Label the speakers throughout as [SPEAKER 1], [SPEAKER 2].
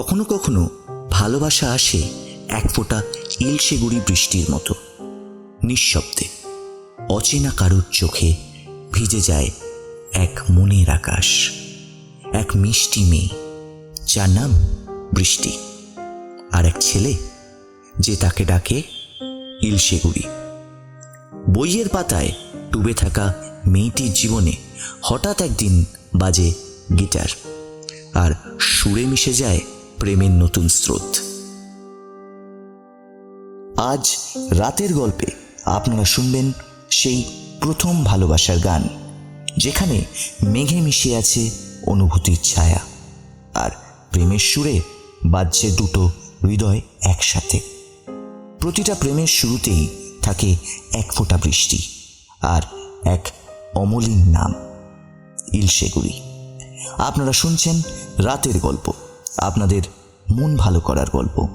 [SPEAKER 1] কখনো কখনো ভালোবাসা আসে এক ফোঁটা ইলশেগুড়ি বৃষ্টির মতো। নিঃশব্দে অচেনা কারুর চোখে ভিজে যায় এক মনের আকাশ, এক মিষ্টি মেয়ে, যার নাম বৃষ্টি, আর এক ছেলে যে তাকে ডাকে ইলশেগুড়ি বইয়ের পাতায় ডুবে থাকা মেয়েটির জীবনে হঠাৎ একদিন বাজে গিটার, আর সুরে মিশে যায় প্রেমের নতুন স্রোত। আজ রাতের গল্পে আপনারা শুনবেন সেই প্রথম ভালোবাসার গান, যেখানে মেঘে মিশে আছে অনুভূতির ছায়া, আর প্রেমের সুরে বাজছে দুটো হৃদয় একসাথে। প্রতিটা প্রেমের শুরুতেই থাকে এক ফোঁটা বৃষ্টি আর এক অমলিন নাম, ইলশেগুড়ি। আপনারা শুনছেন রাতের গল্প। আপনাদের মন ভালো করার গল্প।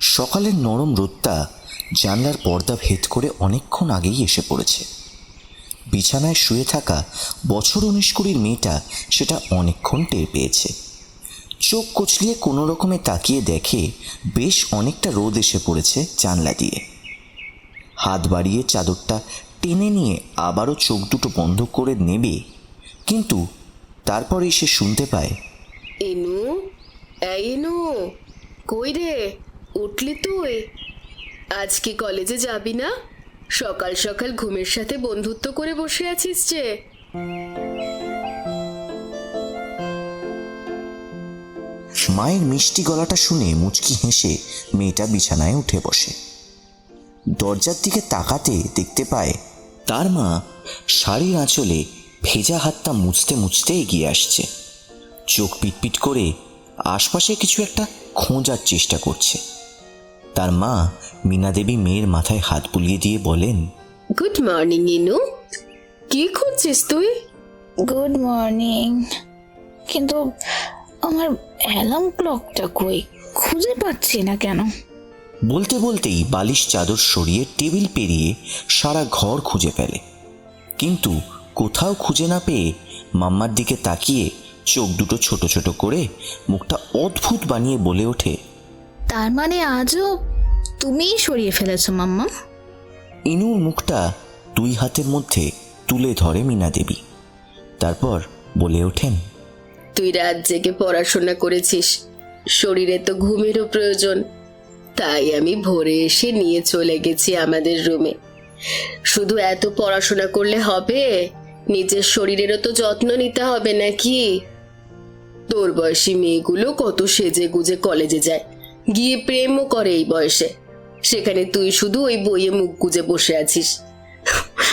[SPEAKER 1] সকালের নরম রোদটা জানলার পর্দা ভেদ করে অনেকক্ষণ আগেই এসে পড়েছে। বিছানায় শুয়ে থাকা বছর উনিশ কুড়ির মেয়েটা সেটা অনেকক্ষণ টের পেয়েছে। চোখ কচলিয়ে কোনো রকমে তাকিয়ে দেখে বেশ অনেকটা রোদ এসে পড়েছে জানলা দিয়ে। হাত বাড়িয়ে চাদরটা টেনে নিয়ে আবারও চোখ দুটো বন্ধ করে নেবে, কিন্তু তারপরেই সে শুনতে পায়,
[SPEAKER 2] ইনু, এই ইনু, কই রে? উঠলি তুই? আজ কি কলেজে যাবি না? সকাল সকাল ঘুমের সাথে বন্ধুত্ব করে বসে আছিস যে।
[SPEAKER 1] মায়ের মিষ্টি গলাটা শুনে মুচকি হেসে মেয়েটা বিছানায় উঠে বসে। দরজার দিকে তাকাতে দেখতে পায় তার মা শাড়ির আঁচলে ভেজা হাতটা মুছতে মুছতে এগিয়ে আসছে। চোখ পিটপিট করে আশপাশে কিছু একটা খোঁজার চেষ্টা করছে। তার মা মীনা দেবী মেয়ের মাথায় হাত বুলিয়ে দিয়ে বলেন
[SPEAKER 2] গুড মর্নিং ইনু কি খুঁজছিস তুই?
[SPEAKER 3] গুড মর্নিং কিন্তু আমার অ্যালার্ম ক্লকটা কই? খুঁজে পাচ্ছি না কেন?
[SPEAKER 1] বলতে বলতেই বালিশ চাদর সরিয়ে টেবিল পেরিয়ে সারা ঘর খুঁজে ফেলে। কিন্তু কোথাও খুঁজে না পেয়ে মাম্মার দিকে তাকিয়ে চোখ দুটো ছোট ছোট করে মুখটা অদ্ভুত বানিয়ে বলে ওঠে
[SPEAKER 3] তার মানে আজও তুমিই সরিয়ে ফেলেছো মাম্মা?
[SPEAKER 1] ইনুর মুখটা দুই হাতের মধ্যে তুলে ধরে মীনা দেবী। তারপর বলে ওঠেন
[SPEAKER 2] তুই রাত জেগে পড়াশোনা করেছিস। শরীরে তো ঘুমেরও প্রয়োজন। তাই আমি ভোরে এসে নিয়ে চলে গেছি আমাদের রুমে। শুধু এত পড়াশোনা করলে হবে? নিজের শরীরেরও তো যত্ন নিতে হবে নাকি? তোর বয়সী মেয়েগুলো কত সেজে গুজে কলেজে যায়। গিয়ে প্রেমও করে এই বয়সে। সেখানে তুই শুধু ওই বইয়ে মুখ গুজে বসে আছিস।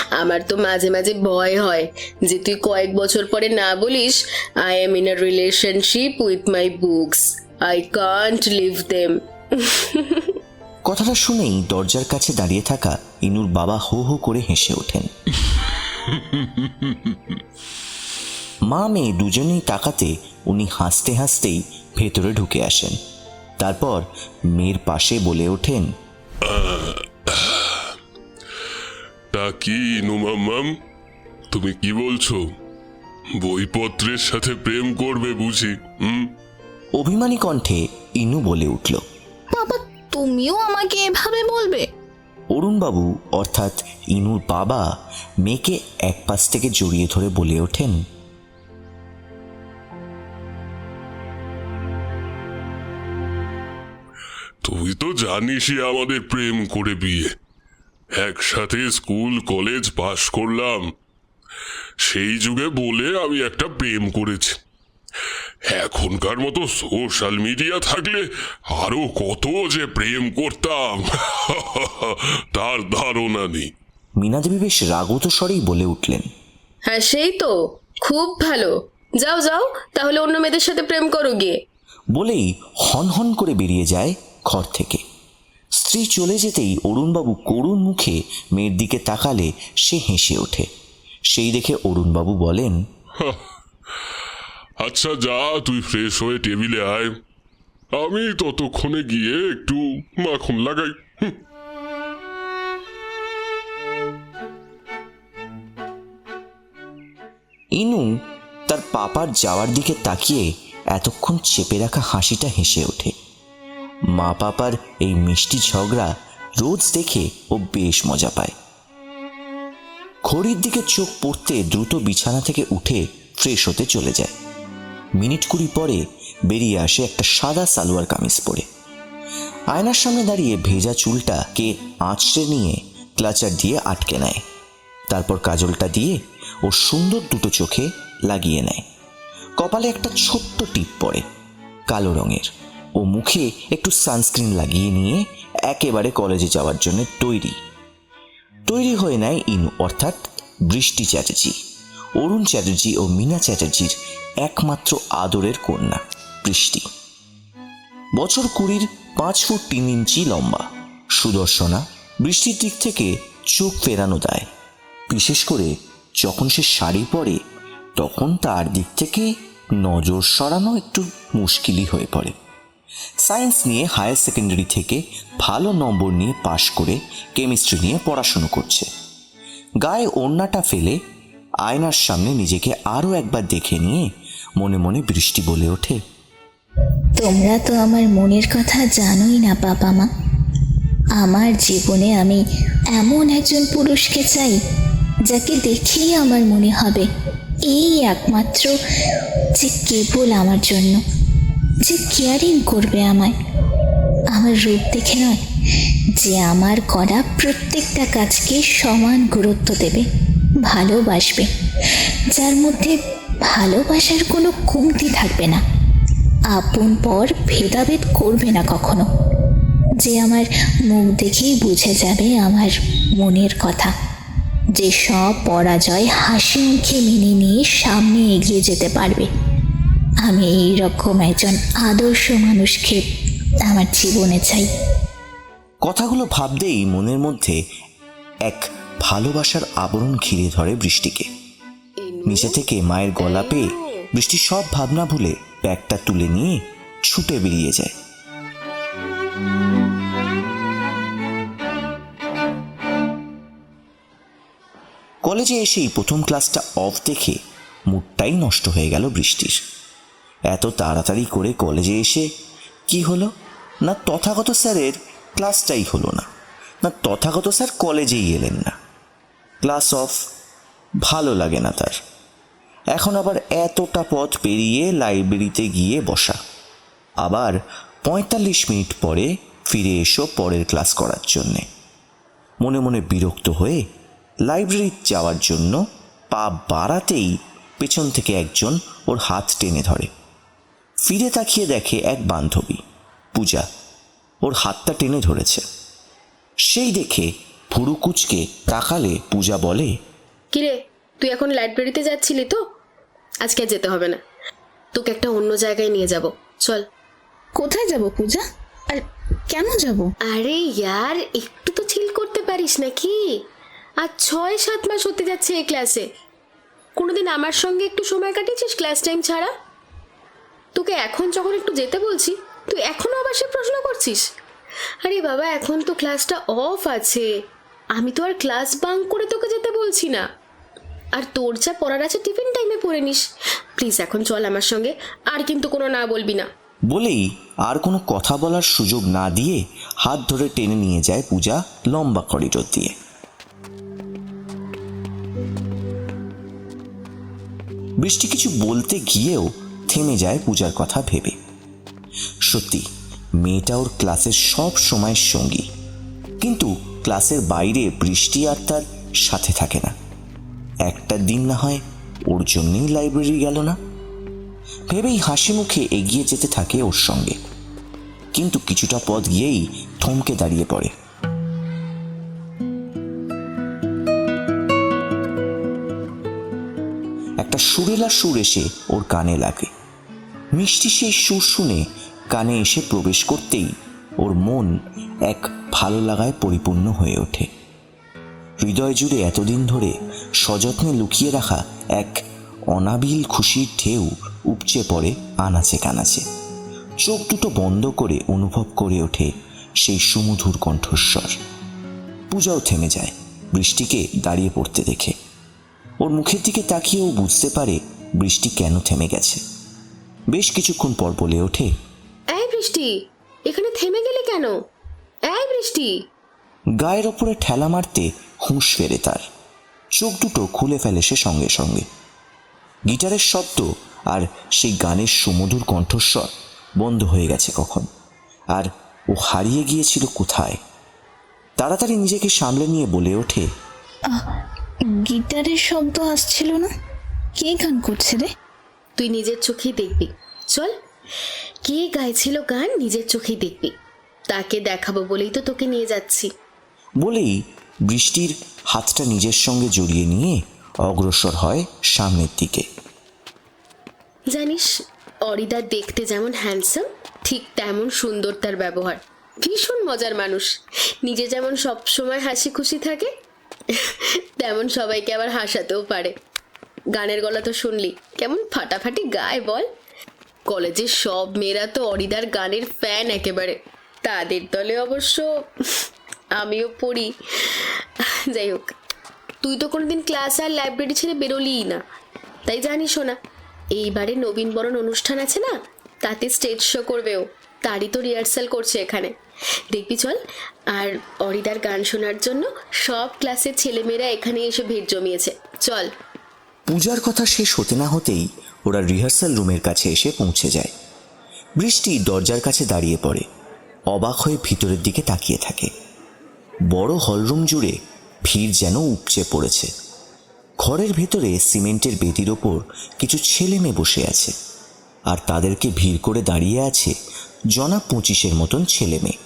[SPEAKER 2] আমার তো মাঝে মাঝে ভয় হয় যে তুই কয়েক বছর পরে না বলিস I am in a relationship with my books I can't leave them
[SPEAKER 1] কথাটা শুনেই দরজার কাছে দাঁড়িয়ে থাকা ইনুর বাবা হো হো করে হেসে ওঠেন। মা মেয়ে দুজনেই তাকাতে উনি হাসতে হাসতেই ভেতরে ঢুকে আসেন। তারপর মেয়ের পাশে বলে ওঠেন
[SPEAKER 4] কি নুমাম্মাম তুমি কি বলছো? বইপত্রের সাথে প্রেম করবে বুঝি হুম?
[SPEAKER 1] অভিমানী কণ্ঠে ইনু বলে উঠল।
[SPEAKER 3] বাবা তুমিও আমাকে এভাবে বলবে?
[SPEAKER 1] অরুণবাবু অর্থাৎ ইনুর বাবা মেয়েকে এক পাশ থেকে জড়িয়ে ধরে বলে ওঠেন
[SPEAKER 4] তুই তো জানিসই আমাদের প্রেম করে বিয়ে। একসাথে স্কুল কলেজ পাশ করলাম। সেই যুগে বলে আমি একটা প্রেম করেছি। এখনকার মতো সোশ্যাল মিডিয়া থাকলে আরও কত যে প্রেম করতাম। তার ধারণা নেই।
[SPEAKER 1] মীনা দেবী বেশ রাগত স্বরেই বলে উঠলেন
[SPEAKER 2] হ্যাঁ সেই তো। খুব ভালো। যাও যাও তাহলে অন্য মেয়েদের সাথে প্রেম করো গিয়ে।
[SPEAKER 1] বলেই হন হন করে বেরিয়ে যায় ঘর থেকে। স্ত্রী চলে যেতেই অরুণবাবু করুণ মুখে মেয়ের দিকে তাকালে সে হেসে ওঠে। সেই দেখে অরুণবাবু বলেন
[SPEAKER 4] আচ্ছা যা তুই ফ্রেশ হয়ে টেবিলে আয়। আমি ততক্ষণে গিয়ে একটু মাখন লাগাই।
[SPEAKER 1] ইনু তার পাপার যাওয়ার দিকে তাকিয়ে এতক্ষণ চেপে রাখা হাসিটা হেসে ওঠে। মা পাপার এই মিষ্টি ঝগড়া রোজ দেখে ও বেশ মজা পায়। ঘড়ির দিকে চোখ পড়তে দ্রুত বিছানা থেকে উঠে ফ্রেশ হতে চলে যায়। মিনিট কুড়ি পরে বেরিয়ে আসে একটা সাদা সালোয়ার কামিজ পরে। আয়নার সামনে দাঁড়িয়ে ভেজা চুলটাকে আঁচড়ে নিয়ে ক্লাচার দিয়ে আটকে নেয়। তারপর কাজলটা দিয়ে ও সুন্দর দুটো চোখে লাগিয়ে নেয়। কপালে একটা ছোট্ট টিপ পড়ে, কালো রঙের। ও মুখে একটু সানস্ক্রিন লাগিয়ে নিয়ে একেবারে কলেজে যাওয়ার জন্য তৈরি। তৈরি হয়ে নেয় ইনু, অর্থাৎ বৃষ্টি চ্যাটার্জি। অরুণ চ্যাটার্জি ও মীনা চ্যাটার্জির একমাত্র আদরের কন্যা, বৃষ্টি। বছর কুড়ির পাঁচ ফুট তিন ইঞ্চি লম্বা, সুদর্শনা, বৃষ্টির দিক থেকে চোখ ফেরানো দেয়। বিশেষ করে যখন সে শাড়ি পরে, তখন তার দিক থেকে নজর সরানো একটু মুশকিলই হয়ে পড়ে। সায়েন্স নিয়ে হায়ার সেকেন্ডারি থেকে ভালো নম্বর নিয়ে পাশ করে কেমিস্ট্রি নিয়ে পড়াশুনো করছে। গায়ে ওড়নাটা ফেলে আয়নার সামনে নিজেকে আরও একবার দেখে নিয়ে মনে মনে বৃষ্টি বলে ওঠে।
[SPEAKER 3] তোমরা তো আমার মনের কথা জানোই না, বাবা মা। আমার জীবনে আমি এমন একজন পুরুষকে চাই, যাকে দেখেই আমার মনে হবে এই একমাত্র যে কেবল আমার জন্য। যে কেয়ারিং করবে আমায়। আমার রূপ দেখে নয়, যে আমার করা প্রত্যেকটা কাজকে সমান গুরুত্ব দেবে, ভালোবাসবে, যার মধ্যে ভালোবাসার কোনো কমতি থাকবে না। আপন পর ভেদাভেদ করবে না কখনো। যে আমার মুখ দেখেই বুঝে যাবে আমার মনের কথা। যে সব পরাজয় হাসি মুখে মেনে নিয়ে সামনে এগিয়ে যেতে পারবে। আমি এই রকম একজন আদর্শ মানুষকে আমার জীবনে চাই।
[SPEAKER 1] কথাগুলো ভাবতেই মনের মধ্যে এক ভালোবাসার আবরণ ঘিরে ধরে বৃষ্টিকে। নিচে থেকে মায়ের গলা পেয়ে বৃষ্টি সব ভাবনা ভুলে ব্যাগটা তুলে নিয়ে ছুটে বেরিয়ে যায়। কলেজে এসেই প্রথম ক্লাসটা অফ দেখে মুডটাই নষ্ট হয়ে গেল বৃষ্টির। এত তাড়াতাড়ি করে কলেজে এসে কি হলো? না তথাগত স্যারের ক্লাসটাই হলো না। না তথাগত স্যার কলেজেই এলেন না। ক্লাস অফ ভালো লাগে না তার। এখন আবার এতটা পথ পেরিয়ে লাইব্রেরিতে গিয়ে বসা। আবার পঁয়তাল্লিশ মিনিট পরে ফিরে এসো পরের ক্লাস করার জন্যে। মনে মনে বিরক্ত হয়ে লাইব্রেরি যাওয়ার জন্য পা বাড়াতেই পেছন থেকে একজন ওর হাত টেনে ধরে। ফিরে তাকিয়ে দেখে এক বান্ধবী পূজা ওর হাতটা টেনে ধরেছে। সেই দেখে ভুরু কুচকে তাকালে পূজা বলে
[SPEAKER 2] কিরে তুই এখন লাইব্রেরিতে যাচ্ছিলি তো? আজকে আর যেতে হবে না। তোকে একটা অন্য জায়গায় নিয়ে যাব। চল।
[SPEAKER 3] কোথায় যাব পূজা? আর কেন যাব?
[SPEAKER 2] আরে ইয়ার একটু তো চিল করতে পারিস নাকি? আর ছয় সাত মাস হতে যাচ্ছে এই ক্লাসে। কোনোদিন আমার সঙ্গে একটু সময় কাটিয়েছিস ক্লাস টাইম ছাড়া? তোকে এখন যখন একটু যেতে বলছি, তুই এখনও আবার সে প্রশ্ন করছিস? আরে বাবা, এখন তো ক্লাসটা অফ আছে। আমি তো আর ক্লাস বাঙ্ক করে তোকে যেতে বলছি না। আর তোর যা পড়ার আছে টিফিন টাইমে পড়ে নিস। প্লিজ এখন চল আমার সঙ্গে, আর কিন্তু কোনো না বলবি না।
[SPEAKER 1] বলেই আর কোনো কথা বলার সুযোগ না দিয়ে হাত ধরে টেনে নিয়ে যায় পূজা লম্বা করিডোর দিয়ে। বৃষ্টি কিছু বলতে গিয়েও থেমে যায় পূজার কথা ভেবে। সত্যি, মেয়েটা ওর ক্লাসের সব সময়ের সঙ্গী। কিন্তু ক্লাসের বাইরে বৃষ্টি আর তার সাথে থাকে না। একটা দিন না হয় ওর জন্যেই লাইব্রেরি গেল না। ভেবেই হাসি মুখে এগিয়ে যেতে থাকে ওর সঙ্গে। কিন্তু কিছুটা পথ গিয়েই থমকে দাঁড়িয়ে পড়ে। একটা সুরেলা সুর এসে ওর কানে লাগে। মিষ্টি সেই সুর শুনে কানে এসে প্রবেশ করতেই ওর মন এক ভালো লাগায় পরিপূর্ণ হয়ে ওঠে। হৃদয় জুড়ে এতদিন ধরে সযত্নে লুকিয়ে রাখা এক অনাবিল খুশির ঢেউ উপচে পড়ে আনাচে কানাচে। চোখ দুটো বন্ধ করে অনুভব করে ওঠে সেই সুমধুর কণ্ঠস্বর। পূজাও থেমে যায়, বৃষ্টিকে দাঁড়িয়ে পড়তে দেখে। ওর মুখের দিকে তাকিয়ে ও বুঝতে পারে বৃষ্টি কেন থেমে গেছে। বেশ কিছুক্ষণ পর বলে ওঠে
[SPEAKER 2] এই বৃষ্টি এখানে থেমে গেলে কেন? এই বৃষ্টি!
[SPEAKER 1] গায়ের ওপরে ঠেলা মারতে হুঁশ ফেরে তার। চোখ দুটো খুলে ফেলে সে সঙ্গে সঙ্গে। গিটারের শব্দ আর সেই গানের সুমধুর কণ্ঠস্বর বন্ধ হয়ে গেছে কখন? আর ও হারিয়ে গিয়েছিল কোথায়? তাড়াতাড়ি নিজেকে সামলে নিয়ে বলে ওঠে
[SPEAKER 3] গিটারের শব্দ আসছিল না? কে গান করছে রে?
[SPEAKER 2] তুই নিজের চোখেই দেখবি। চল। কে গাইছিল গান নিজের চোখেই দেখবি। তাকে দেখাবো বলেই তো তোকে নিয়ে যাচ্ছি।
[SPEAKER 1] বলেই বৃষ্টির হাতটা নিজের সঙ্গে জড়িয়ে নিয়ে অগ্রসর হয় সামনের দিকে।
[SPEAKER 2] জানিস অরিদা দেখতে যেমন হ্যান্ডসাম ঠিক তেমন সুন্দর তার ব্যবহার। ভীষণ মজার মানুষ। নিজে যেমন সব সময় হাসি খুশি থাকে তেমন সবাইকে আবার হাসাতেও পারে। গানের গলা তো শুনলি। কেমন ফাটাফাটি গায় বল। কলেজের সব মেয়েরা তো অরিদার গানের ফ্যান একেবারে। তাদের দলে অবশ্য আমিও পড়ি। যাই হোক, তুই তো কোনোদিন ক্লাস আর লাইব্রেরি ছেড়ে বেরোলিই না। তাই জানিস না এইবারে নবীনবরণ অনুষ্ঠান আছে না? তাতে স্টেজ শো করবেও তারই তো রিহার্সাল করছে এখানে। দেখবি চল, আর অরিদার গান শোনার জন্য সব ক্লাসের ছেলেমেয়েরা এখানে এসে ভিড় জমিয়েছে। চল।
[SPEAKER 1] পূজার কথা শেষ হতে না হতেই ওরা রিহার্সাল রুমের কাছে এসে পৌঁছে যায়। বৃষ্টি দরজার কাছে দাঁড়িয়ে পড়ে, অবাক হয়ে ভিতরের দিকে তাকিয়ে থাকে। বড় হলরুম জুড়ে ভিড় যেন উপচে পড়েছে। ঘরের ভেতরে সিমেন্টের বেদির ওপর কিছু ছেলে মেয়ে বসে আছে আর তাদেরকে ভিড় করে দাঁড়িয়ে আছে জনা পঁচিশের মতন ছেলে মেয়ে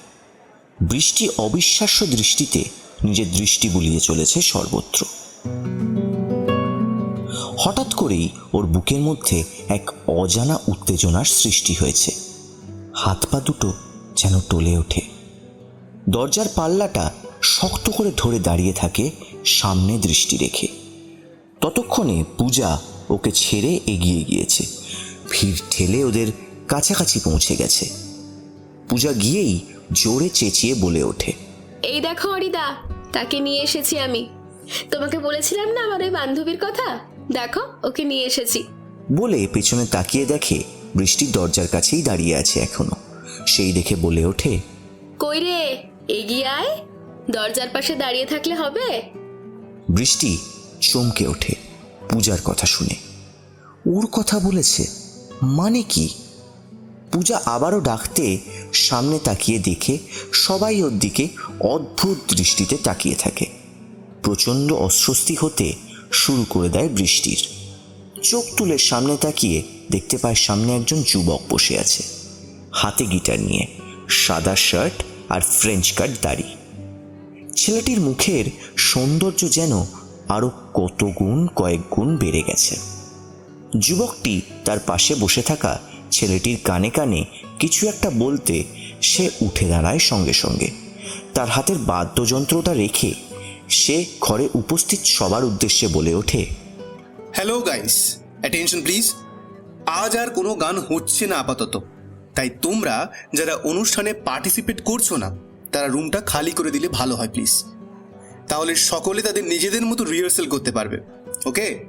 [SPEAKER 1] বৃষ্টি অবিশ্বাস্য দৃষ্টিতে নিজের দৃষ্টি বুলিয়ে চলেছে সর্বত্র। হঠাৎ করেই ওর বুকের মধ্যে এক অজানা উত্তেজনার সৃষ্টি হয়েছে। হাত পা দুটো যেন টলে ওঠে। দরজার পাল্লাটা শক্ত করে ধরে দাঁড়িয়ে থাকে সামনে দৃষ্টি রেখে। ততক্ষণে পূজা ওকে ছেড়ে এগিয়ে গিয়েছে। ভিড় ঠেলে ওদের কাছাকাছি পৌঁছে গেছে। পূজা গিয়েই জোরে চেঁচিয়ে বলে ওঠে,
[SPEAKER 2] এই দেখো অরিদা, তাকে নিয়ে এসেছি আমি। তোমাকে বলেছিলাম না আমার ওই বান্ধবীর কথা? দেখো ওকে নিয়ে এসেছি।
[SPEAKER 1] বলে পেছনে তাকিয়ে দেখে বৃষ্টির দরজার কাছেই দাঁড়িয়ে আছে এখনও। সেই দেখে বলে ওঠে
[SPEAKER 2] কই রে এগিয়ে আয় দরজার পাশে দাঁড়িয়ে থাকলে হবে।
[SPEAKER 1] বৃষ্টি চমকে ওঠে পূজার কথা শুনে। ওর কথা বলেছে মানে কি? পূজা আবারও ডাকতে সামনে তাকিয়ে দেখে সবাই ওর দিকে অদ্ভুত দৃষ্টিতে তাকিয়ে থাকে। প্রচণ্ড অস্বস্তি হতে শুরু করে দেয় বৃষ্টির। চোখ তুলে সামনে তাকিয়ে দেখতে পায় সামনে একজন যুবক বসে আছে। হাতে গিটার নিয়ে, সাদা শার্ট আর ফ্রেঞ্চ কাট দাড়ি। ছেলেটির মুখের সৌন্দর্য যেন আরও কত গুণ, কয়েক গুণ বেড়ে গেছে। যুবকটি তার পাশে বসে থাকা ছেলেটির কানে কানে কিছু একটা বলতে সে উঠে দাঁড়ায় সঙ্গে সঙ্গে। তার হাতের বাদ্যযন্ত্রটা রেখে সে ঘরে উপস্থিত সবার উদ্দেশ্যে বলে ওঠে
[SPEAKER 5] হ্যালো গাইস অ্যাটেনশন প্লিজ আজ আর কোনো গান হচ্ছে না আপাতত। তাই তোমরা যারা অনুষ্ঠানে পার্টিসিপেট করছ না তারা রুমটা খালি করে দিলে ভালো হয় প্লিজ তাহলে সকলে তাদের নিজেদের মতো রিহার্সেল করতে পারবে ওকে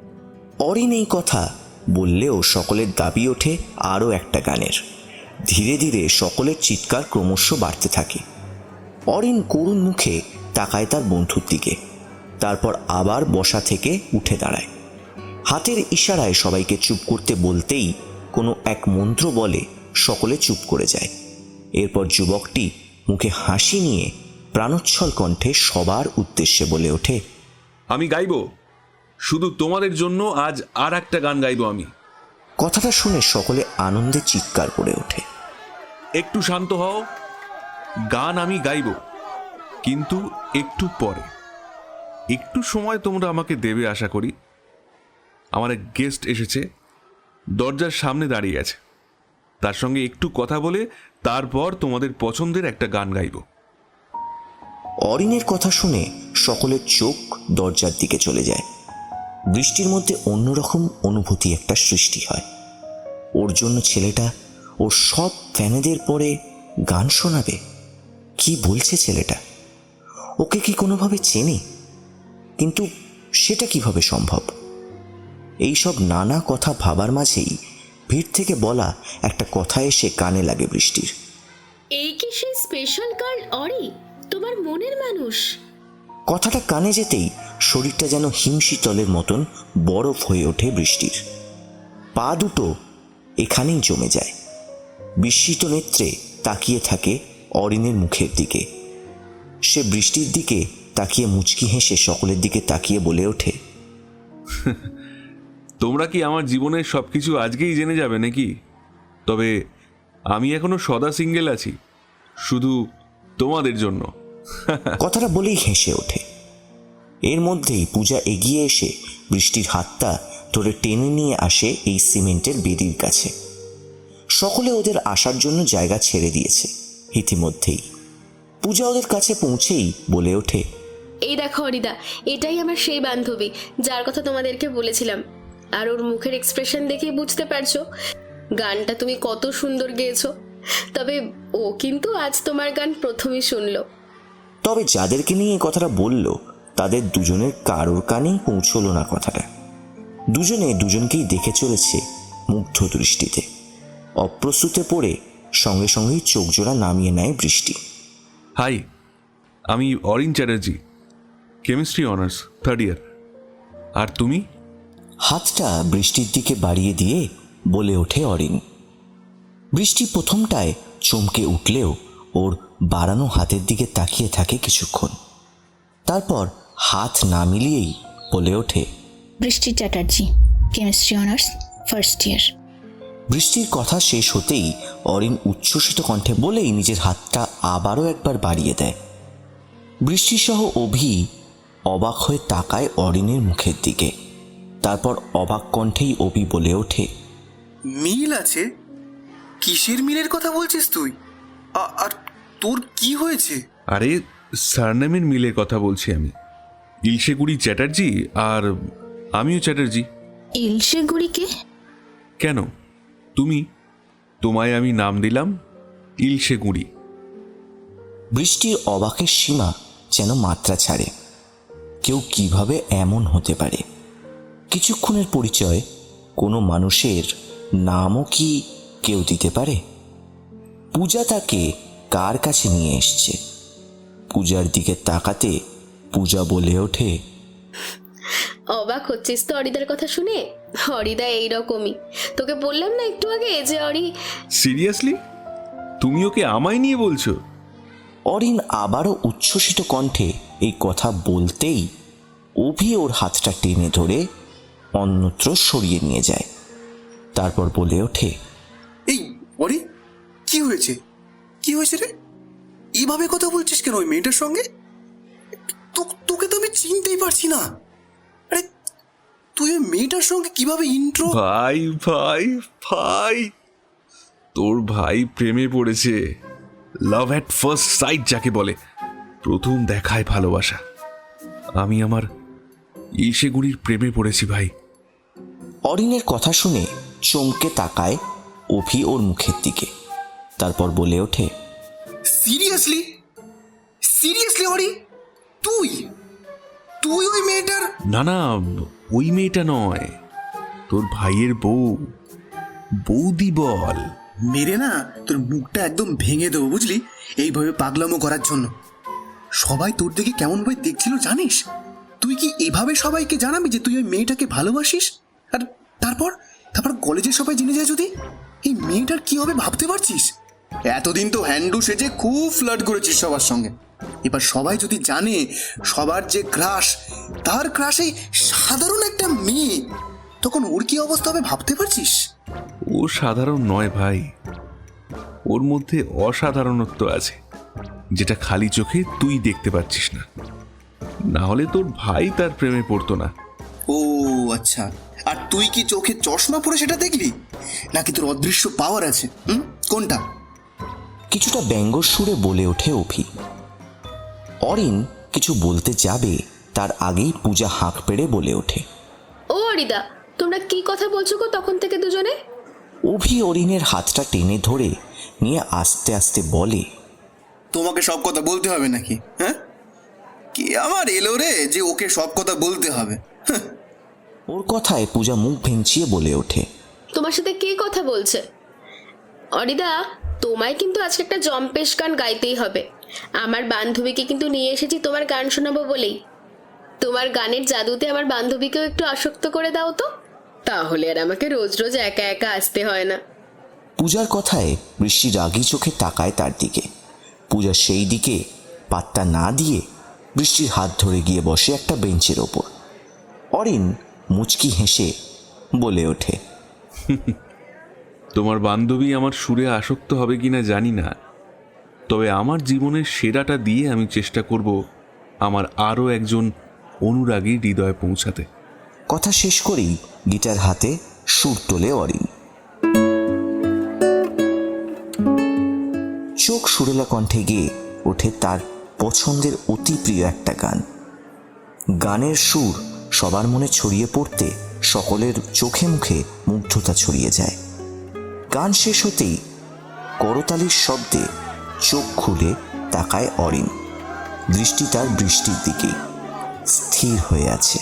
[SPEAKER 1] অরিন এই কথা বললেও সকলের দাবি ওঠে আরও একটা গানের। ধীরে ধীরে সকলের চিৎকার ক্রমশ বাড়তে থাকে। অরিন করুণ মুখে তাকায় তার বন্ধুর দিকে। তারপর আবার বসা থেকে উঠে দাঁড়ায়। হাতের ইশারায় সবাইকে চুপ করতে বলতেই কোনো এক মন্ত্র বলে সকলে চুপ করে যায়। এরপর যুবকটি মুখে হাসি নিয়ে প্রাণোচ্ছল কণ্ঠে সবার উদ্দেশ্যে বলে ওঠে
[SPEAKER 6] আমি গাইব। শুধু তোমাদের জন্য আজ আর একটা গান গাইব আমি।
[SPEAKER 1] কথাটা শুনে সকলে আনন্দে চিৎকার করে ওঠে।
[SPEAKER 6] একটু শান্ত হও। গান আমি গাইব। কিন্তু একটু পরে। একটু সময় তোমরা আমাকে দেবে, আশা করি। আমার এক গেস্ট এসেছে, দরজার সামনে দাঁড়িয়ে আছে। তার সঙ্গে একটু কথা বলে তারপর তোমাদের পছন্দের একটা গান গাইবো।
[SPEAKER 1] অরিনের কথা শুনে সকলের চোখ দরজার দিকে চলে যায়। বৃষ্টির মধ্যে অন্যরকম অনুভূতি একটা সৃষ্টি হয়। ওর জন্য ছেলেটা ও সব ফ্যানেদের পরে গান শোনাবে। কি বলছে ছেলেটা? ওকে কি কোনোভাবে চেনে? কিন্তু সেটা কীভাবে সম্ভব? এইসব নানা কথা ভাবার মাঝেই ভিড় থেকে বলা একটা কথা এসে কানে লাগে বৃষ্টির।
[SPEAKER 2] এই কি সেই স্পেশাল গার্ল অরি? তোমার মনের মানুষ।
[SPEAKER 1] কথাটা কানে যেতেই শরীরটা যেন হিমশীতলের মতন বরফ হয়ে ওঠে বৃষ্টির। পা দুটো এখানেই জমে যায়। বিস্মিত নেত্রে তাকিয়ে থাকে অরিনের মুখের দিকে। সে বৃষ্টির দিকে তাকিয়ে মুচকি হেসে সকলের দিকে তাকিয়ে বলে ওঠে।
[SPEAKER 6] তোমরা কি আমার জীবনের সব কিছু আজকেই জেনে যাবে নাকি? তবে আমি এখনও সদা সিঙ্গেল আছি শুধু তোমাদের জন্য।
[SPEAKER 1] কথাটা বলেই হেসে ওঠে। এর মধ্যেই পূজা এগিয়ে এসে বৃষ্টির হাতটা ধরে টেনে নিয়ে আসে এই সিমেন্টের বেদির কাছে। সকলে ওদের আসার জন্য জায়গা ছেড়ে দিয়েছে ইতিমধ্যেই। পূজা ওদের কাছে পৌঁছেই বলে ওঠে।
[SPEAKER 2] এই দেখো অরিদা এটাই আমার সেই বান্ধবী যার কথা তোমাদেরকে বলেছিলাম। আর ওর মুখের এক্সপ্রেশন দেখেই বুঝতে পারছ গানটা তুমি কত সুন্দর গেয়েছো। তবে ও কিন্তু আজ তোমার গান প্রথমই শুনলো।
[SPEAKER 1] তবে যাদেরকে নিয়ে এই কথাটা বলল তাদের দুজনের কারোর কানেই পৌঁছলো না কথাটা। দুজনে দুজনকেই দেখে চলেছে মুগ্ধ দৃষ্টিতে। অপ্রস্তুতে পড়ে সঙ্গে সঙ্গেই চোখ জোড়া নামিয়ে নেয় বৃষ্টি।
[SPEAKER 6] হাই আমি Arin Chatterjee chemistry honours third year আর তুমি?
[SPEAKER 1] হাতটা বৃষ্টির দিকে বাড়িয়ে দিয়ে বলে ওঠে অরিন। বৃষ্টি প্রথমটায় চমকে উঠলেও ওর বাড়ানো হাতের দিকে তাকিয়ে থাকে কিছুক্ষণ। তারপর হাত না মিলিয়েই বলে ওঠে
[SPEAKER 3] Brishti Chatterjee chemistry honours first year
[SPEAKER 1] বৃষ্টির কথা শেষ হতেই অরিন উচ্ছ্বসিত কণ্ঠে বলেই নিজের হাতটা আবারও একবার বাড়িয়ে দেয়। বৃষ্টিসহ অভি অবাক হয়ে তাকায় অরিনের মুখের দিকে। তারপর অবাক কণ্ঠেই অভি বলে ওঠে
[SPEAKER 5] মিল আছে? কিসের মিলের কথা বলছিস তুই? আর তোর কি হয়েছে?
[SPEAKER 6] আরে সারনেমের মিলের কথা বলছি আমি। ইলশেগুড়ি চ্যাটার্জি আর আমিও চ্যাটার্জি।
[SPEAKER 3] ইলশে গুড়িকে
[SPEAKER 6] কেন? তুমি? তোমায় আমি নাম দিলাম ইলশেগুড়ি
[SPEAKER 1] বৃষ্টির অবাকের সীমা যেন মাত্রা ছাড়ে। কেউ কীভাবে এমন হতে পারে? কিছুক্ষণের পরিচয় কোনো মানুষের নামও কি কেউ দিতে পারে? পূজা তাকে কার কাছে নিয়ে এসছে? পূজার দিকে তাকাতে পূজা বলে ওঠে
[SPEAKER 2] অবাক হচ্ছিস তো অরিদার কথা শুনে? অরিদা এইরকমই। তোকে বললাম না একটু আগে যে অরি
[SPEAKER 6] সিরিয়াসলি? তুমি ওকে আমায় নিয়ে বলছো?
[SPEAKER 1] অরিন আবারও উচ্ছ্বসিত কণ্ঠে এই কথা বলতেই অভি ওর হাতটা টেনে ধরে অন্যত্র সরিয়ে নিয়ে যায়। তারপর বলে ওঠে
[SPEAKER 5] এই অরি কি হয়েছে? কি হয়েছে রে? এইভাবে কথা বলছিস কেন ওই মেয়েটার সঙ্গে? তো- তোকে তো আমি চিনতেই পারছি না। তুই ওই মেয়েটার সঙ্গে কীভাবে ইন্ট্রো
[SPEAKER 6] ভাই ভাই ভাই। তোর ভাই প্রেমে পড়েছে। লাভ অ্যাট ফার্স্ট সাইট যাকে বলে। প্রথম দেখায় ভালোবাসা। আমি আমার ইসেগুড়ির প্রেমে পড়েছি ভাই।
[SPEAKER 1] অরিনের কথা শুনে চমকে তাকায় অভি ওর মুখের দিকে। তারপর বলে ওঠে
[SPEAKER 5] সিরিয়াসলি সিরিয়াসলি অরি? তুই? তুই ওই মেয়েটার
[SPEAKER 6] না না ওই মেয়েটা নয়, তোর ভাইয়ের বউ। বৌদি বল।
[SPEAKER 5] মেরে না, তোর মুখটা একদম ভেঙে দেবো, বুঝলি? এইভাবে পাগলামো করার জন্য। সবাই তোর দিকে কেমন ভাবে দেখছিল, জানিস? তুই কি এভাবে সবাইকে জানাবি যে তুই ওই মেয়েটাকে ভালোবাসিস? আর তারপর? তারপর কলেজে সবাই জেনে যায় যদি? এই মেয়েটার কি হবে ভাবতে পারছিস? এতদিন তো হ্যান্ডু সেজে খুব ফ্লার্ট করেছিস সবার সঙ্গে। এবার সবাই যদি জানে সবার যে ক্রাশ তার ক্রাশে সাধারণ একটা মেয়ে তখন ওর কি অবস্থা হবে ভাবতে পারছিস?
[SPEAKER 6] ও সাধারণ নয় ভাই। ওর মধ্যে অসাধারণত্ব আছে যেটা খালি চোখে তুই দেখতে পাচ্ছিস না। না হলে তোর ভাই তার প্রেমে পড়তো না।
[SPEAKER 5] ও আচ্ছা। আর তুই কি চোখে চশমা পরে সেটা দেখলি? নাকি তোর অদৃশ্য পাওয়ার আছে? হুম? কোনটা?
[SPEAKER 1] কিছুটা ব্যঙ্গর সুরে বলে ওঠে অভি। অরিন কিছু বলতে যাবে তার আগেই পূজা হাঁক পেড়ে বলে ওঠে।
[SPEAKER 2] ও অরিদা তোমরা কি কথা বলছো গো তখন থেকে দুজনে?
[SPEAKER 1] অভি অরিনের হাতটা টেনে ধরে নিয়ে আস্তে আস্তে বলে
[SPEAKER 5] তোমাকে সব কথা বলতে হবে নাকি? হ্যাঁ? কে আমার এলো রে যে ওকে সব কথা বলতে হবে? হ্যাঁ,
[SPEAKER 1] ওর কথায় পূজা মুখ ভেঙচিয়ে বলে ওঠে।
[SPEAKER 2] তোমার সাথে কে কথা বলছে? অরিদা তোমায় কিন্তু আজকে একটা জম্পেশ গান গাইতেই হবে। আমার বান্ধবীকে কিন্তু নিয়ে এসেছি তোমার গান শোনাবো বলেই। তোমার গানের জাদুতে আমার বান্ধবীকেও একটু আসক্ত করে দাও তো। তাহলে আর আমাকে রোজ রোজ একা একা আসতে হয় না।
[SPEAKER 1] পূজার কথায় বৃষ্টি রাগি চোখে তাকায় তার দিকে। পূজা সেই দিকে পাত্তা না দিয়ে বৃষ্টির হাত ধরে গিয়ে বসে একটা বেঞ্চের ওপর। অরিন মুচকি হেসে বলে ওঠে।
[SPEAKER 6] তোমার বান্ধবী আমার সুরে আসক্ত হবে কিনা জানি না। তবে আমার জীবনের সেরাটা দিয়ে আমি চেষ্টা করব আমার আরও একজন অনুরাগী হৃদয়ে পৌঁছাতে।
[SPEAKER 1] কথা শেষ করেই গিটার হাতে সুর তোলে অরিন। চোখ সুরেলা কণ্ঠে গিয়ে ওঠে তার পছন্দের অতি প্রিয় একটা গান। গানের সুর সবার মনে ছড়িয়ে পড়তে সকলের চোখে মুখে মুগ্ধতা ছড়িয়ে যায়। গান শেষ হতেই করতালির শব্দে চোখ খুলে তাকায় অরিন। দৃষ্টি তার বৃষ্টির দিকেই স্থির হয়ে আছে।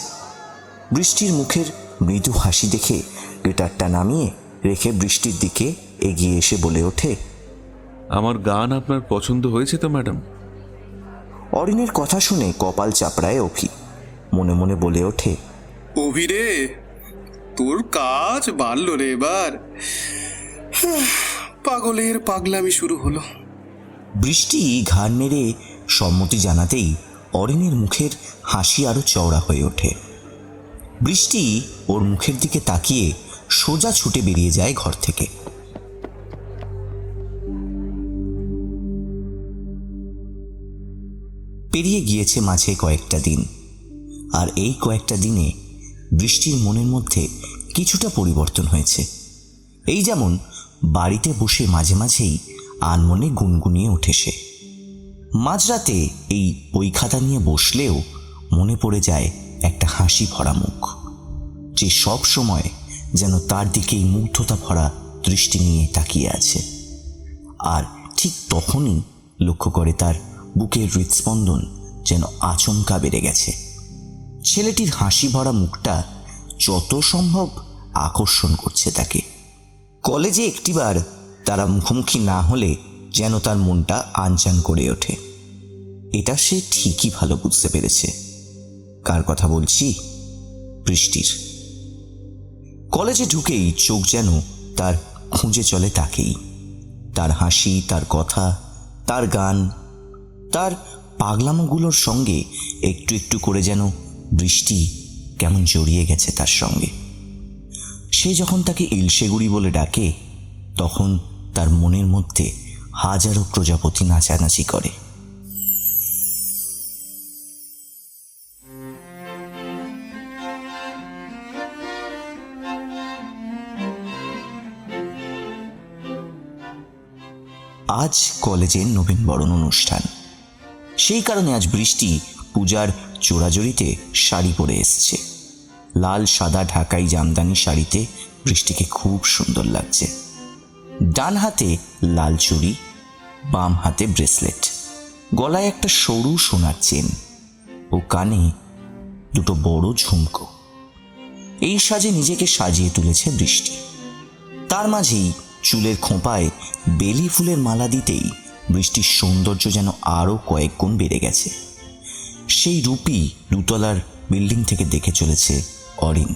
[SPEAKER 1] বৃষ্টির মুখের মৃদু হাসি দেখে গিটারটা নামিয়ে রেখে বৃষ্টির দিকে এগিয়ে এসে বলে ওঠে
[SPEAKER 6] আমার গান আপনার পছন্দ হয়েছে তো ম্যাডাম?
[SPEAKER 1] অরিনের কথা শুনে কপাল চাপড়ায় অভি। মনে মনে বলে ওঠে
[SPEAKER 5] অভিরে তোর কাজ বাড়লো রে এবার। পাগলের পাগলামি শুরু হলো।
[SPEAKER 1] বৃষ্টি ঘাড় নেড়ে সম্মতি জানাতেই অরিনের মুখের হাসি আরও চওড়া হয়ে ওঠে। বৃষ্টি ওর মুখের দিকে তাকিয়ে সোজা ছুটে বেরিয়ে যায় ঘর থেকে। পেরিয়ে গিয়েছে মাঝে কয়েকটা দিন। আর এই কয়েকটা দিনে বৃষ্টির মনের মধ্যে কিছুটা পরিবর্তন হয়েছে। এই যেমন বাড়িতে বসে মাঝে মাঝেই আনমনে গুনগুনিয়ে ওঠে সে। মাঝরাতে এই বই খাতা নিয়ে বসলেও মনে পড়ে যায় একটা হাসি ভরা মুখ, যে সব সময় যেন তার দিকেই মুগ্ধতা ভরা দৃষ্টি নিয়ে তাকিয়ে আছে। আর ঠিক তখনই লক্ষ্য করে তার বুকের হৃৎস্পন্দন যেন আচমকা বেড়ে গেছে। ছেলেটির হাসি ভরা মুখটা যত সম্ভব আকর্ষণ করছে তাকে। কলেজে একটিবার তারা মুখোমুখি না হলে যেন তার মনটা আনচান করে ওঠে। এটা সে ঠিকই ভালো বুঝতে পেরেছে। কার কথা বলছি? বৃষ্টির। কলেজে ঢুকেই চোখ যেন তার খুঁজে চলে তাকেই। তার হাসি, তার কথা, তার গান, তার পাগলামোগুলোর সঙ্গে একটু একটু করে যেন বৃষ্টি কেমন জড়িয়ে গেছে তার সঙ্গে। সে যখন তাকে ইলশেগুড়ি বলে ডাকে, তখন তার মনের মধ্যে হাজারো প্রজাপতি নাচানাচি করে। আজ কলেজের নবীনবরণ অনুষ্ঠান। সেই কারণে আজ বৃষ্টি, পূজার চোরাজড়িতে শাড়ি পরে এসছে। লাল, সাদা ঢাকাই জামদানি শাড়িতে বৃষ্টিকে খুব সুন্দর লাগছে। ডান হাতে লাল চুড়ি, বাম হাতে ব্রেসলেট। গলায় একটা সরু সোনার চেন ও কানে দুটো বড় ঝুমকো। এই সাজে নিজেকে সাজিয়ে তুলেছে বৃষ্টি। তার মাঝেই চুলের খোঁপায় বেলি ফুলের মালা দিতেই বৃষ্টির সৌন্দর্য যেন আরও কয়েক গুণ বেড়ে গেছে। সেই রূপী দুতলার বিল্ডিং থেকে দেখে চলেছে অরিন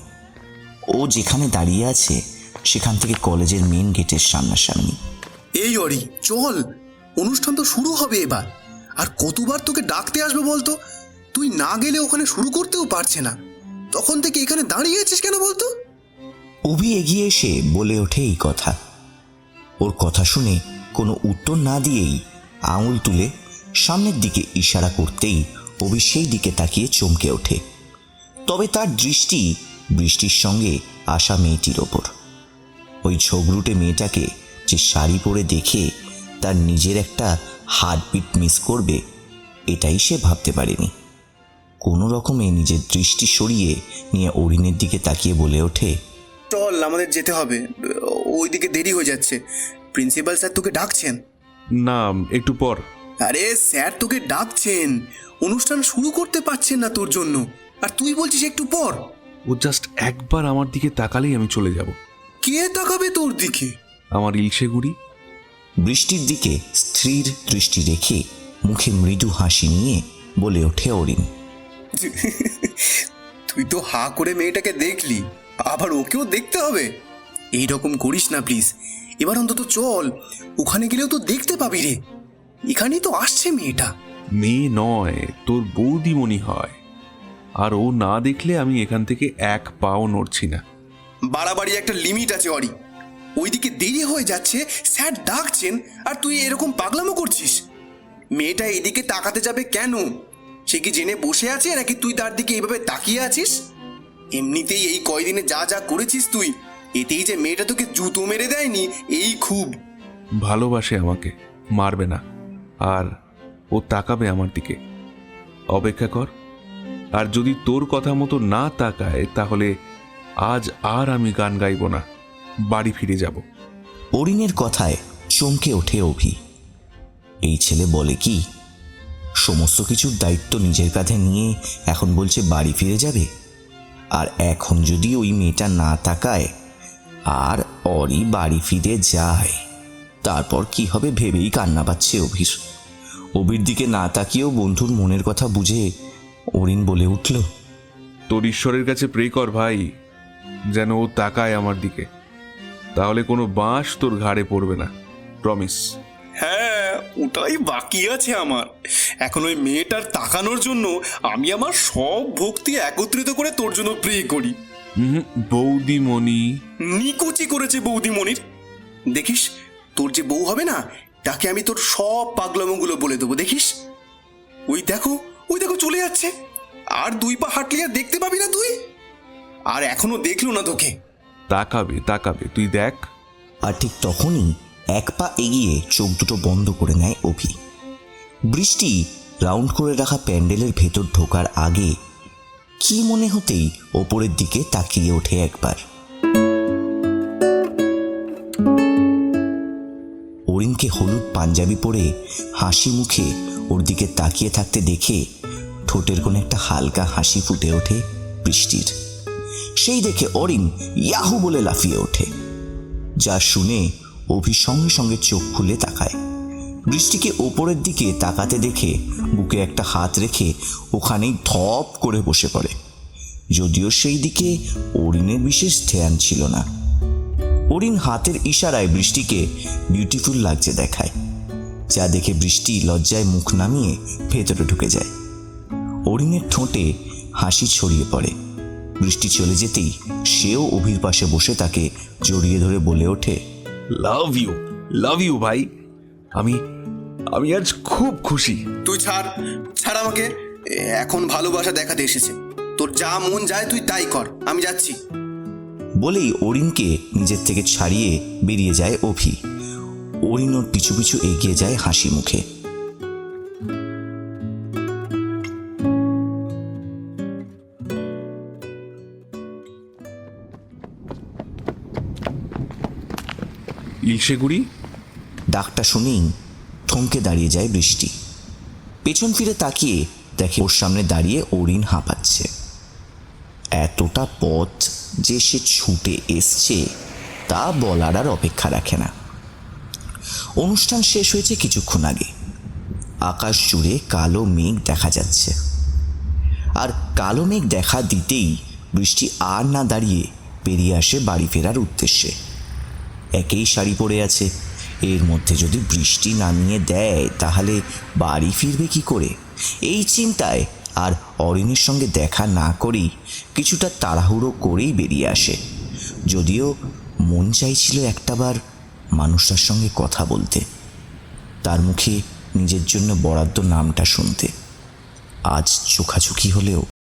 [SPEAKER 1] ও যেখানে দাঁড়িয়ে আছে সেখান থেকে কলেজের মেন গেটের সামনাসামনি।
[SPEAKER 5] এই অরি চল। অনুষ্ঠান তো শুরু হবে এবার। আর কতবার তোকে ডাকতে আসবে বলতো? তুই না গেলে ওখানে শুরু করতেও পারছে না। তখন থেকে এখানে দাঁড়িয়ে আছিস কেন বলতো?
[SPEAKER 1] অভি এগিয়ে এসে বলে ওঠে এই কথা। ওর কথা শুনে কোনো উত্তর না দিয়েই আঙুল তুলে সামনের দিকে ইশারা করতেই অভি সেই দিকে তাকিয়ে চমকে ওঠে। তবে তার দৃষ্টি বৃষ্টির সঙ্গে আসা মেয়েটির ওপর। ওই ঝগড়ুটে মেয়েটাকে যে শাড়ি পরে দেখে তার নিজের একটা হার্টবিট মিস করবে এটাই সে ভাবতে পারেনি। কোনো রকমে নিজের দৃষ্টি সরিয়ে নিয়ে অরিনের দিকে তাকিয়ে বলে ওঠে
[SPEAKER 5] চল আমাদের যেতে হবে। ওই দিকে দেরি হয়ে যাচ্ছে। প্রিন্সিপাল স্যার তোকে ডাকছেন?
[SPEAKER 6] না একটু পর।
[SPEAKER 5] আরে স্যার তোকে ডাকছেন। অনুষ্ঠান শুরু করতে পারছেন না তোর জন্য। আর তুই বলছিস একটু পর।
[SPEAKER 6] ও জাস্ট একবার আমার দিকে তাকালেই আমি চলে যাব।
[SPEAKER 5] কে তাকাবে তোর দিকে?
[SPEAKER 6] আমার ইলশে গুড়ি।
[SPEAKER 1] বৃষ্টির দিকে স্থির দৃষ্টি রেখে মুখে মৃদু হাসি নিয়ে বলে ওঠে অরিন।
[SPEAKER 5] তুই তো হা করে মেয়েটাকে দেখলি আবার ওকেও দেখতে হবে। এই রকম করিস না প্লিজ এবার অন্তত চল ওখানে গেলেও তো দেখতে পাবি রে। এখানেই তো আসছে মেয়েটা।
[SPEAKER 6] মেয়ে নয় তোর বৌদিমণি হয়। আর ও না দেখলে আমি এখান থেকে এক পাও নড়ছি না।
[SPEAKER 5] বাড়াবাড়ি একটা লিমিট আছে অরি। ওইদিকে দেরি হয়ে যাচ্ছে স্যার ডাকছেন আর তুই এরকম পাগলামো করছিস? মেয়েটা এদিকে তাকাতে যাবে কেন? সে কি জেনে বসে আছে নাকি তুই তার দিকে এইভাবে তাকিয়ে আছিস? এমনিতেই এই কয়দিনে যা যা করেছিস তুই এতেই যে মেয়েটা তোকে জুতো মেরে দেয়নি এই খুব।
[SPEAKER 6] ভালোবাসে আমাকে মারবে না আর ও তাকাবে আমার দিকে। অপেক্ষা কর। আর যদি তোর কথা মতো না তাকায়, তাহলে আজ আর আমি গান গাইব না। বাড়ি ফিরে যাব।
[SPEAKER 1] অরিনের কথায় চমকে ওঠে অভি। এই ছেলে বলে কি? সমস্ত কিছুর দায়িত্ব নিজের কাঁধে নিয়ে এখন বলছে বাড়ি ফিরে যাবে। আর এখন যদি ওই মেয়েটা না তাকায়, আর অরি বাড়ি ফিরে যায়, তারপর কি হবে ভেবেই কান্না পাচ্ছে অভির। অভির দিকে না তাকিয়েও বন্ধুর মনের কথা বুঝে অরিন বলে উঠল
[SPEAKER 6] তোর ঈশ্বরের কাছে প্রে কর ভাই যেন ও তাকায় আমার দিকে। তাহলে কোনো বাঁশ তোর ঘাড়ে পড়বে না প্রমিস
[SPEAKER 5] হ্যাঁ ওটাই বাকি আছে আমার। এখন ওই মেয়েটার তাকানোর জন্য আমি আমার সব ভক্তি একত্রিত করে তোর জন্য প্রে করি।
[SPEAKER 6] বৌদিমণি।
[SPEAKER 5] নিকুচি করেছে বৌদিমণির। দেখিস তোর যে বউ হবে না তাকে আমি তোর সব পাগলামোগুলো বলে দেবো দেখিস? ওই দেখো ওই দেখো চলে যাচ্ছে। আর দুই পা হাঁটলে আর দেখতে পাবি না তুই? আর এখনও দেখল না তোকে।
[SPEAKER 6] তাকাবে তাকাবে তুই দেখ।
[SPEAKER 1] আর ঠিক তখনই এক পা এগিয়ে চোখ দুটো বন্ধ করে নেয় অভি। বৃষ্টি রাউন্ড করে রাখা প্যান্ডেলের ভেতর ঢোকার আগে কি মনে হতেই ওপরের দিকে তাকিয়ে ওঠে একবার। অরিনকে হলুদ পাঞ্জাবি পরে হাসি মুখে ওর দিকে তাকিয়ে থাকতে দেখে ঠোঁটের কোনো একটা হালকা হাসি ফুটে ওঠে বৃষ্টির। সেই দেখে অরিন ইয়াহু বলে লাফিয়ে ওঠে, যা শুনে অভি সঙ্গে সঙ্গে চোখ খুলে তাকায়। বৃষ্টিকে ওপরের দিকে তাকাতে দেখে বুকে একটা হাত রেখে ওখানেই ধপ করে বসে পড়ে। যদিও সেই দিকে অরিনের বিশেষ ধ্যান ছিল না। অরিন হাতের ইশারায় বৃষ্টিকে বিউটিফুল লাগছে দেখায়। যা দেখে বৃষ্টি লজ্জায় মুখ নামিয়ে ভেতরে ঢুকে যায়। অরিনের ঠোঁটে হাসি ছড়িয়ে পড়ে। বৃষ্টি চলে যেতেই সেও অভির পাশে বসে তাকে জড়িয়ে ধরে বলে ওঠে
[SPEAKER 6] লাভ ইউ লাভ ইউ ভাই। আমি আমি আজ খুব খুশি।
[SPEAKER 5] তুই ছাড় ছাড় আমাকে। এখন ভালোবাসা দেখাতে এসেছে। তোর যা মন যায় তুই তাই কর। আমি যাচ্ছি।
[SPEAKER 1] বলেই অরিনকে নিজের থেকে ছাড়িয়ে বেরিয়ে যায় অভি। অরিন ওর পিছু পিছু এগিয়ে যায় হাসি মুখে।
[SPEAKER 6] ইলশে গুড়ি
[SPEAKER 1] ডাকটা শুনেই থমকে দাঁড়িয়ে যায় বৃষ্টি। পেছন ফিরে তাকিয়ে দেখে ওর সামনে দাঁড়িয়ে অরিন হাঁপাচ্ছে। এতটা পথ যে সে ছুটে এসছে, তা বলার আর অপেক্ষা রাখে না। অনুষ্ঠান শেষ হয়েছে কিছুক্ষণ আগে। আকাশ জুড়ে কালো মেঘ দেখা যাচ্ছে। আর কালো মেঘ দেখা দিতেই বৃষ্টি আর না দাঁড়িয়ে বেরিয়ে আসে বাড়ি ফেরার উদ্দেশ্যে। একেই শাড়ি পরে আছে। এর মধ্যে যদি বৃষ্টি নামিয়ে দেয়, তাহলে বাড়ি ফিরবে কি করে? এই চিন্তায় আর অরিনের সঙ্গে দেখা না করেই কিছুটা তাড়াহুড়ো করেই বেরিয়ে আসে। যদিও মন চাইছিল একটাবার মানুষটার সঙ্গে কথা বলতে। তার মুখে নিজের জন্য বরাদ্দ নামটা শুনতে। আজ চোখাচোখি হলেও